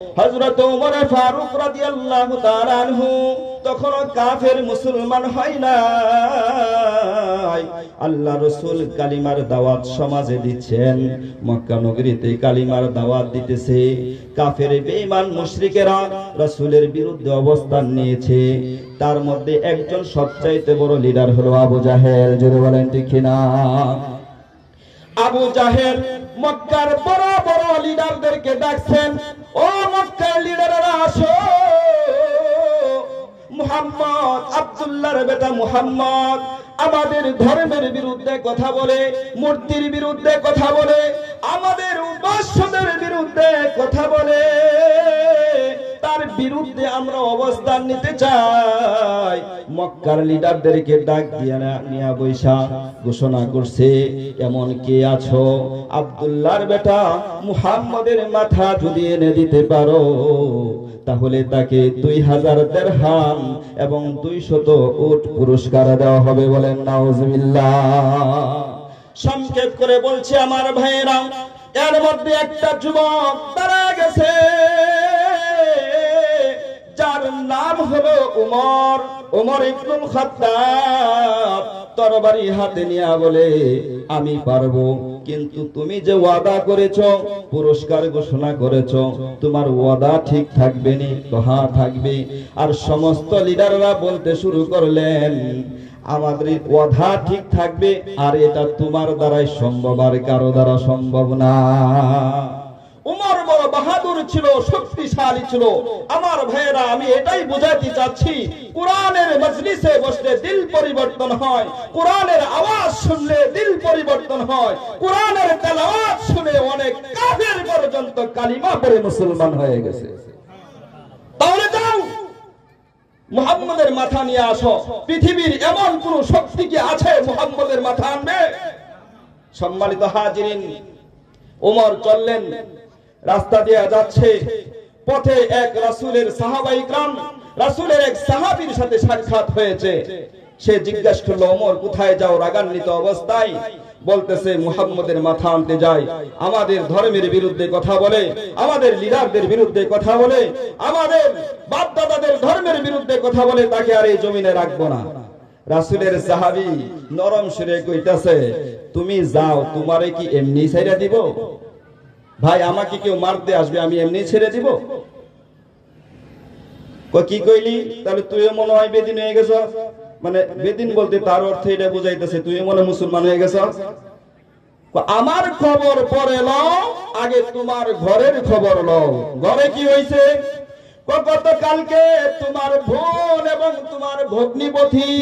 হযরত ওমর ফারুক রাদিয়াল্লাহু তাআলা আনহু তখনও কাফের মুসলমান হয় নাই। আল্লাহ রসুল কালিমার দাওয়াত সমাজে দিচ্ছেন। মক্কা নগরীতে কালিমার দাওয়াত দিতেছে। কাফের বেঈমান মুশরিকেরা রাসূলের বিরুদ্ধে অবস্থান নিয়েছে। তার মধ্যে একজন সবচাইতে বড় লিডার হলো আবু জাহেল। জোরে বলেন ঠিক না আবু জাহেল মক্কার বড় বড় লিডারদেরকে ডাকছেন। ও মক্কার লিডাররা আসো। মুহাম্মদ আব্দুল্লাহর বেটা মুহাম্মদ আমাদের ধর্মের বিরুদ্ধে কথা বলে, মূর্তির বিরুদ্ধে কথা বলে, আমাদের উপাস্যদের বিরুদ্ধে কথা বলে। তার বিরুদ্ধে আমরা অবস্থান নিতে চাই। মক্কার লিডারদেরকে ডাক দিয়ে নিয়া বৈশা ঘোষণা করছে এমন কে আছো? আব্দুল্লাহর বেটা মুহাম্মদের মাথা যদি এনে দিতে পারো, তাহলে তাকে দুই হাজার দেড়হাম এবং দুই শত উট পুরস্কার দেওয়া হবে বলেন, নাউজুবিল্লাহ। সংক্ষেপ করে বলছে, আমার ভাইয়েরা, এর মধ্যে একটা যুবক তারা গেছে। নাম হলো উমর। উমর ইবনুল খাত্তাব তরবারি হাতে নিয়ে বলে, আমি পারব, কিন্তু তুমি যে ওয়াদা করেছ, পুরস্কার ঘোষণা করেছ, তোমার ওয়াদা ঠিক থাকবে নি, কহা থাকবে? আর সমস্ত লিডাররা বলতে শুরু করলেন, আমাদের ওয়াদা ঠিক থাকবে, আর এটা তোমার দ্বারাই সম্ভব, আর কারও দ্বারা সম্ভব না। বাহাদুর ছিল, শক্তিশালী ছিল। আমার ভাইয়েরা, আমি এটাই বোঝাতে চাচ্ছি, কোরআনের মজলিসে বসলে দিল পরিবর্তন হয়, কোরআনের আওয়াজ শুনলে দিল পরিবর্তন হয়, কোরআনের তেলাওয়াত শুনে অনেক কাফের পর্যন্ত কালিমা পড়ে মুসলমান হয়ে গেছে। তাহলে যাও, মুহাম্মদের মাথা নিয়ে আসো। পৃথিবীর এমন কোন শক্তি কি আছে মুহাম্মদের মাথা আনবে? সম্মানিত হাজিরিন, ওমর চললেন রাস্তা দিয়ে যাচ্ছে। পথে এক রাসূলের সাহাবাই গ্রাম, রাসূলের এক সাহাবীর সাথে সাক্ষাৎ হয়েছে। সে জিজ্ঞাসা করল, ওমর, কোথায় যাও? রাগান্বিত অবস্থায়? বলতেছে, মুহাম্মদের মাথা আনতে যায় আমাদের ধর্মের বিরুদ্ধে কথা বলে, আমাদের লিডারদের বিরুদ্ধে কথা বলে, আমাদের বাপ দাদাদের ধর্মের বিরুদ্ধে কথা বলে, তাকে আর এই জমিনে রাখব না। রাসূলের সাহাবি নরম সুরে কইতাছে, তুমি যাও, তোমারে কি এমনি ছেড়ে দিব? ভাই, আমাকে কেউ মারতে আসবে, আমি এমনি ছেড়ে দিব? কি কইলি? তাহলে তুইও মনে হয় বেদিন হয়ে গেছ। মানে বেদিন বলতে তার অর্থ এটা বুঝাইতেছে, তুইও মনে মুসলমান হয়ে গেছ। আমার খবর পরে লও, আগে তোমার ঘরের খবর লও। ঘরে কি হয়েছে গত কালকে তোমার বোন এবং তোমার ভগ্নিপথি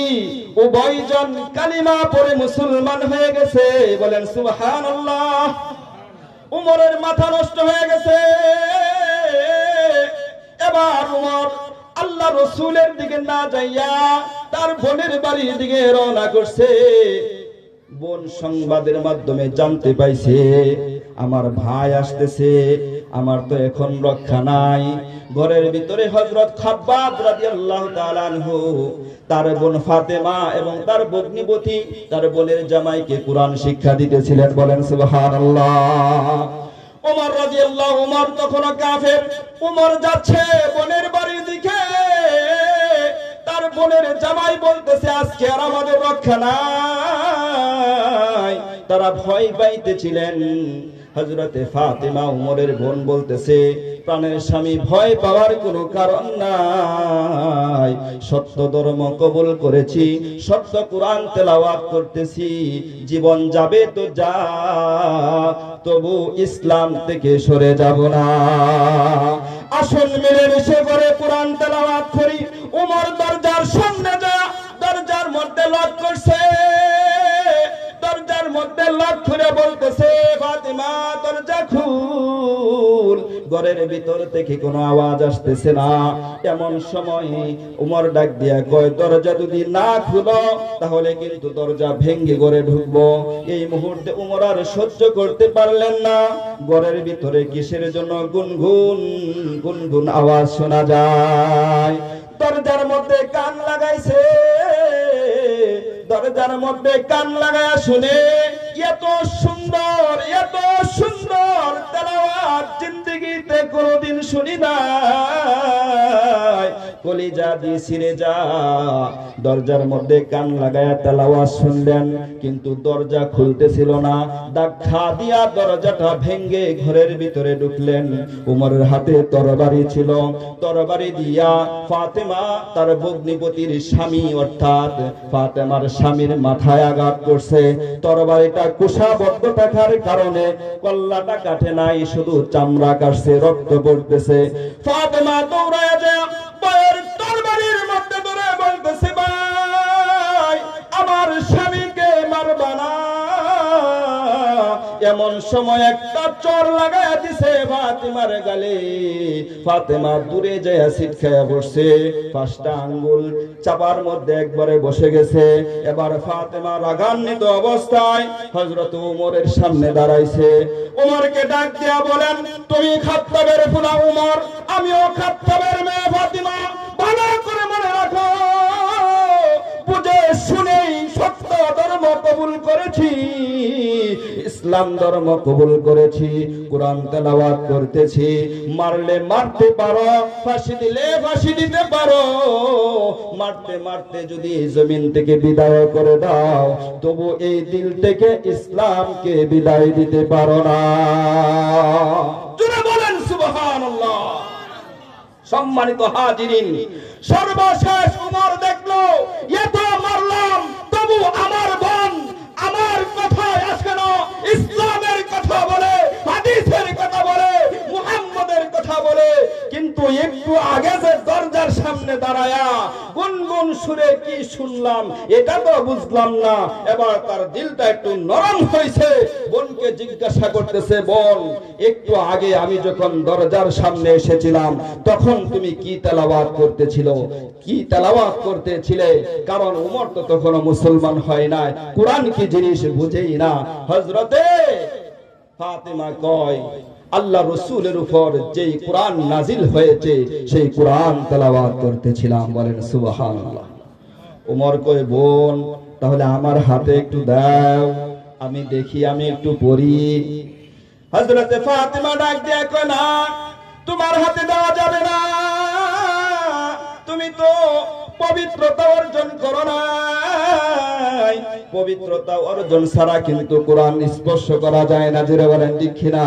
উভয়জন কালিমা পরে মুসলমান হয়ে গেছে। বলেন, সুবহানাল্লাহ। উমরের মাথা নষ্ট হয়ে গেছে। এবার উমর আল্লাহ রসুলের দিকে না যাইয়া তার বোনের বাড়ির দিকে রওনা করছে। বোন সংবাদের মাধ্যমে জানতে পাইছে, আমার ভাই আসতেছে। আমার তো এখন রক্ষা নাই। ঘরের ভিতরে হযরত খাব্বাব রাদিয়াল্লাহু তাআলা আনহু, তার বোন ফাতেমা এবং তার ভগ্নিপতি, তার বোনের জামাইকে কোরআন শিক্ষা দিতেছিলেন, বলেন সুবহানাল্লাহ। ওমর রাদিয়াল্লাহু ওমর তখন কাফের? ওমর যাচ্ছে বোনের বাড়ির দিকে। তার বোনের জামাই বলতেছে, আজকে আর আমাদের রক্ষা নাই। তারা ভয় পাইতেছিলেন। হজরতে ফাতেমা উমরের বোন বলতেছে, প্রাণের স্বামী ভয় পাওয়ার কোনো কারণ নাই। সত্য ধর্ম কবুল করেছি, সত্য কোরআন তেলাওয়াত করতেছি। জীবন যাবে তো যা, তবু ইসলাম থেকে সরে যাব না। আসল মিলে মিশে করে কোরআন তেলাওয়াত করি। উমর দরজার সামনে যা, দরজার মধ্যে লক করছে। মধ্যে লক করে বলতেছে, ফাতিমা, দরজা খুল। ঘরের ভিতর থেকে কোনো আওয়াজ আসতেছে না। এমন সময় উমর ডাক দিয়া কয়, দরজা যদি না খুলো, তাহলে কিন্তু দরজা ভেঙ্গে ঘরে ঢুকবো। এই মুহূর্তে উমর আর সহ্য করতে পারলেন না। ঘরের ভিতরে কিসের জন্য গুনগুন গুনগুন আওয়াজ শোনা যায়। দরজার মধ্যে কান লাগাইছে। দরজার মধ্যে কান লাগায় শুনে এত সুন্দর এত সুন্দর তেলাওয়াত জিন্দগিতে কোনোদিন শুনি নাই। কলিজা দিয়ে ছিঁড়ে যা। দরজার মধ্যে কান লাগায়া তেলাওয়াজ শুনলেন, কিন্তু দরজা খুলতেছিল না। ধাক্কা দিয়া দরজাটা ভেঙ্গে ঘরের ভিতরে ঢুকলেন। উমরের হাতে তরবারি ছিল। তরবারি দিয়া ফাতেমা, তার ভগ্নিপতির স্বামী, অর্থাৎ ফাতেমার স্বামীর মাথায় আঘাত করছে। তরবারিটা কুশাবদ্ধ থাকার কারণে কল্লাটা কাটে নাই, শুধু চামড়া কাটছে, রক্ত পড়তেছে। ফাতেমা দৌড়ায় যায় মারবা এমন সময় একটা চর লাগায় দিছে ফাতেমার গালে। ফাতেমা দূরে যায় সিট খায়া বসছে। পাঁচটা আঙ্গুল চাপার মধ্যে একবারে বসে গেছে। এবার ফাতেমা রাগান্বিত অবস্থায় হযরত উমরের সামনে দাঁড়াইছে। উমরকে ডাক দিয়া বলেন, তুমি খাত্তাবের ফুলা উমর, আমিও খাত্তাবের মেয়ে ফাতিমা। ভালো করে মনে রাখো। ইসলাম ধর্ম কবুল করেছি, কোরআন তেলাওয়াত করতেছি। মারলে মারতে পারো, ফাঁসি দিলে ফাঁসি দিতে পারো। মারতে মারতে যদি জমিন থেকে বিদায় করে দাও, তবু এই দিল থেকে ইসলামকে বিদায় দিতে পারো না। সম্মানিত হাজিরিন, সর্বশেষ উমর দেখল, এত মারলাম, তবু আমার না ইসলামের কথা বলে হাদিসের কথা বলে মুহাম্মদের কথা বলে কিন্তু একটু আগে যে দরজার সামনে দাঁড়ায়া গুনগুন সুরে কি শুনলাম, এটা তো বুঝলাম না। এবার তার দিলটা একটু নরম হয়েছে। বোনকে জিজ্ঞাসা করতেছে, বোন, একটু আগে আমি যখন দরজার সামনে এসেছিলাম, তখন তুমি কি তেলাওয়াত করতেছিল? কি তেলাওয়াত করতেছিলে? কারণ উমর তো তখনও মুসলমান হয় নাই। কোরআন কি জিনিস বুঝেই না? হজরতে ফাতেমা কয় আল্লাহ রসুলের উপর যেই কোরআন নাজিল হয়েছে, সেই কোরআন তেলাওয়াত করতেছিলাম, বলেন সুবহানাল্লাহ। উমর কয়, বোন, তাহলে আমার হাতে একটু দাও, আমি দেখি, আমি একটু পড়ি। ফাতিমা ডাক দিয়ে কয়, না, তোমার হাতে দেওয়া যাবে না। তুমি তো পবিত্রতা অর্জন করো নাই। পবিত্রতা অর্জন ছাড়া কিন্তু কোরআন স্পর্শ করা যায় না, জেরে বলেন না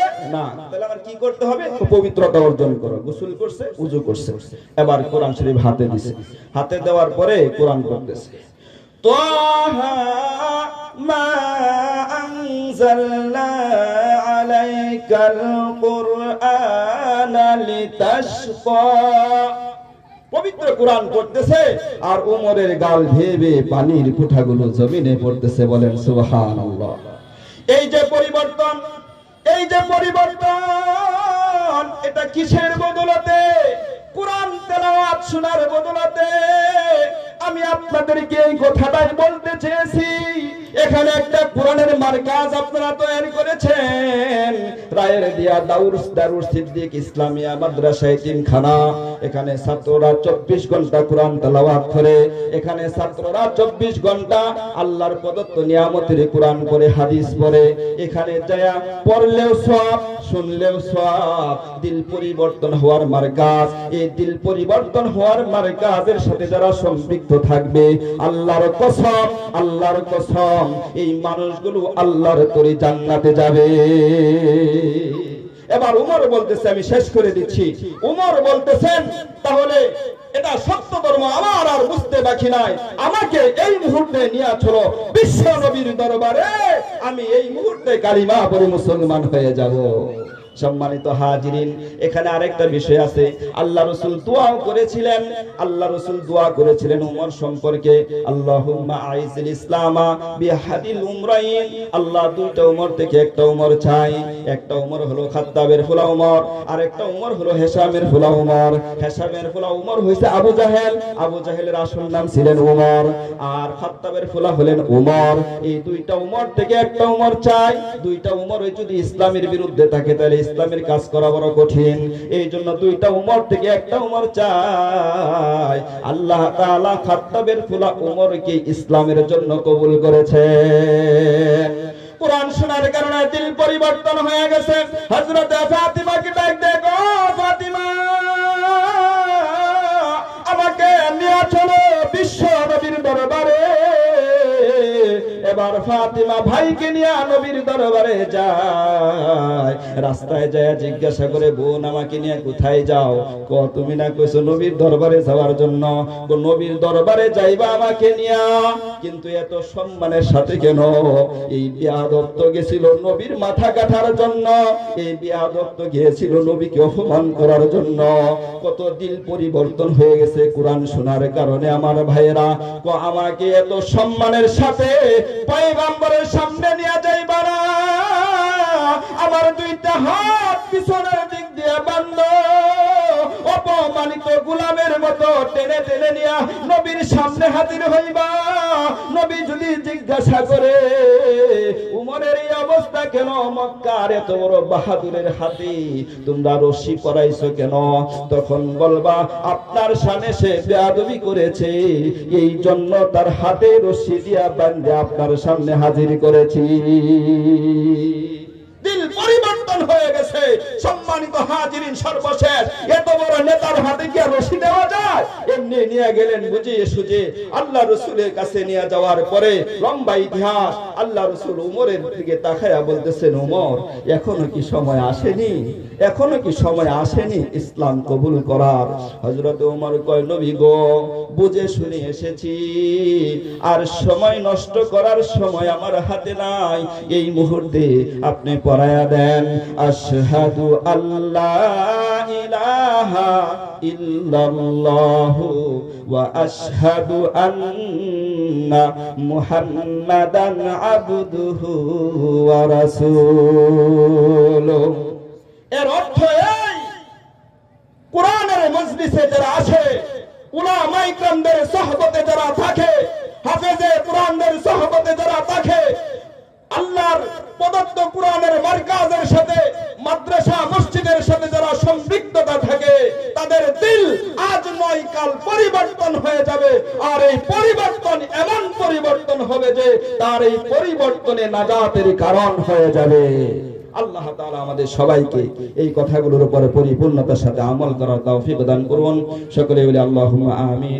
না। তাহলে আমার কি করতে হবে? পবিত্রতা অর্জন করো। গোসল করছে? উজু করছে। এবার কোরআন শরীফ হাতে দিছে। হাতে দেওয়ার পরে কোরআন করতেছে পবিত্র কোরআন পড়তেছে আর উমরের গাল ভেবে পানির কুঠাগুলো জমিনে পড়তেছে বলেন সুবাহ এই যে পরিবর্তন এই যে পরিবর্তন এটা কিসের বদলাতে? কোরআন তেলাওয়াত শোনার বদলতে। আমি আপনাদেরকে এই কথাটাই বলতে চেয়েছি। এখানে একটা কোরআনের মার্কাজ আপনারা তৈরি করেছেন। রায়ের দিয়া দাউর দারুর সিদ্দিক ইসলামিয়া মাদ্রাসা তিনখানা। এখানে ছাত্ররা চব্বিশ ঘণ্টা কোরআন তেলাওয়াত করে। এখানে ছাত্ররা চব্বিশ ঘণ্টা আল্লাহর প্রদত্ত নিয়ামতের কোরআন করে হাদিস পড়ে। এখানে যায়া পড়লেও সব শুনলেও সব দিল পরিবর্তন হওয়ার মার্কাজ। এই দিল পরিবর্তন হওয়ার মার্কাজের সাথে যারা সম্পৃক্ত থাকবে। আল্লাহর কসম আল্লাহর কসম, এই মানুষগুলো আল্লাহর তরি জান্নাতে যাবে। এবার উমর বলতেছে, আমি শেষ করে দিচ্ছি। উমর বলতেছেন, তাহলে এটা সত্য ধর্ম, আমার আর বুঝতে বাকি নাই। আমাকে এই মুহূর্তে নিয়ে চলো বিশ্ব নবীর দরবারে। আমি এই মুহূর্তে কালিমা পরে মুসলমান হয়ে যাব। সম্মানিত হাজিরিন, এখানে আরেকটা বিষয় আছে। আল্লাহ রসুল দোয়াও করেছিলেন। আল্লাহ রসুল দোয়া করেছিলেন উমর সম্পর্কে। আল্লাহুম্মা আইজিল ইসলামা বিহাদিল উমরাইন। আল্লাহ দুইটা উমর থেকে একটা উমর চাই। একটা উমর হলো খাত্তাবের ফুলা উমর আর একটা উমর হলো হেসামের ফুলা উমর। হেসামের ফুলা উমর হইছে আবু জাহেল। আবু জাহেলের আসল নাম ছিলেন উমর, আর খাত্তাবের ফুলা হলেন উমর। এই দুইটা উমর থেকে একটা উমর চাই। দুইটা উমর যদি ইসলামের বিরুদ্ধে থাকে, তাহলে ইসলামের কাজ করা বড় কঠিন। এই জন্য দুইটা উমর থেকে একটা উমর চাই। আল্লাহ তাআলা খাত্তাবের ফুলা উমরকে ইসলামের জন্য কবুল করেছে। হয়ে আমাকে নিয়ে চলো বিশ্ব নবীর দরবারে। এবার ফাতিমা ভাইকে নিয়ে নবীর দরবারে যায়। রাস্তায় যায় জিজ্ঞাসা করে, বোন, আমাকে নিয়ে কোথায় যাও? ক, তুমি না কইছো নবীর দরবারে যাওয়ার জন্য? কো, নবীর দরবারে যাইবা আমাকে নিয়া। কিন্তু এত সম্মানের সাথে কেন? এই বিয়াদত্ত গেছিল নবীর মাথা কাটার জন্য। এই বিয়াদত্ত গিয়েছিল নবীকে অপমান করার জন্য। কত দিল পরিবর্তন হয়ে গেছে কোরআন শোনার কারণে আমার ভাইয়েরা। ক, আমাকে এত সম্মানের সাথে পয়গাম্বরের সামনে নিয়ে যাইবা আমার দুইটা হাত পিছনের দিক দিয়ে বান্ধ অপমানিত গুলামের মতো টেনে টেনে নিয়া নবীর সামনে হাজির হইবা। নবী যদি জিজ্ঞাসা করে, উমরের এই অবস্থা কেন? মক্কার এত বড় বাহাদুরের হাতি, তোমরা রশি করাইছো কেন? তখন বলবা, আপনার সামনে সে বেয়াদবি করেছে এই জন্য তার হাতে রশি দিয়া বান্ধে আপনার সামনে হাজির করেছি। দিল পরিবর্তন হয়ে গেছে। সম্মানিত হাজিরিন সর্বশেষ, এত বড় নেতার হাতে কি রশি দেওয়া যায়? এমনি নিয়ে গেলেন বুঝিয়ে সুঝে আল্লাহ রসুলের কাছে নিয়ে যাওয়ার পরে লম্বা ইতিহাস, আল্লাহ রসুল উমরের দিকে তাকায়া বলতেছেন, উমর, এখনও কি সময় আসেনি? এখনও কি সময় আসেনি ইসলাম কবুল করার? হজরত উমর কয়, নবী গো, বুঝে শুনে এসেছি। আর সময় নষ্ট করার সময় আমার হাতে নাই। এই মুহূর্তে আপনি পড়ায়া দেন, আশহাদু আল্লাহ ইলাহা ইল্লাল্লাহু ওয়া আশহাদু আন্না মুহাম্মাদান আবদুহু ওয়া রাসূলুহু এর অর্থ এই, কোরআনের মজলিসে যারা আসে উলামা ইকরামদের সহবতে যারা থাকে, হাফেজে কোরআনদের সহবতে যারা থাকে আল্লাহর প্রদত্ত কোরআনের মার্কাজের সাথে, মাদ্রাসা, মসজিদের সাথে যারা সম্পৃক্ততা থাকে, তাদের দিল আজ নয় কাল পরিবর্তন হয়ে যাবে। আর এই পরিবর্তন এমন পরিবর্তন হবে যে, তার এই পরিবর্তনে নাজাতের কারণ হয়ে যাবে। আল্লাহ তাআলা আমাদের সবাইকে এই কথাগুলোর উপরে পরিপূর্ণতার সাথে আমল করার তৌফিক দান করুন। সকলে বলি আল্লাহুম্মা আমিন।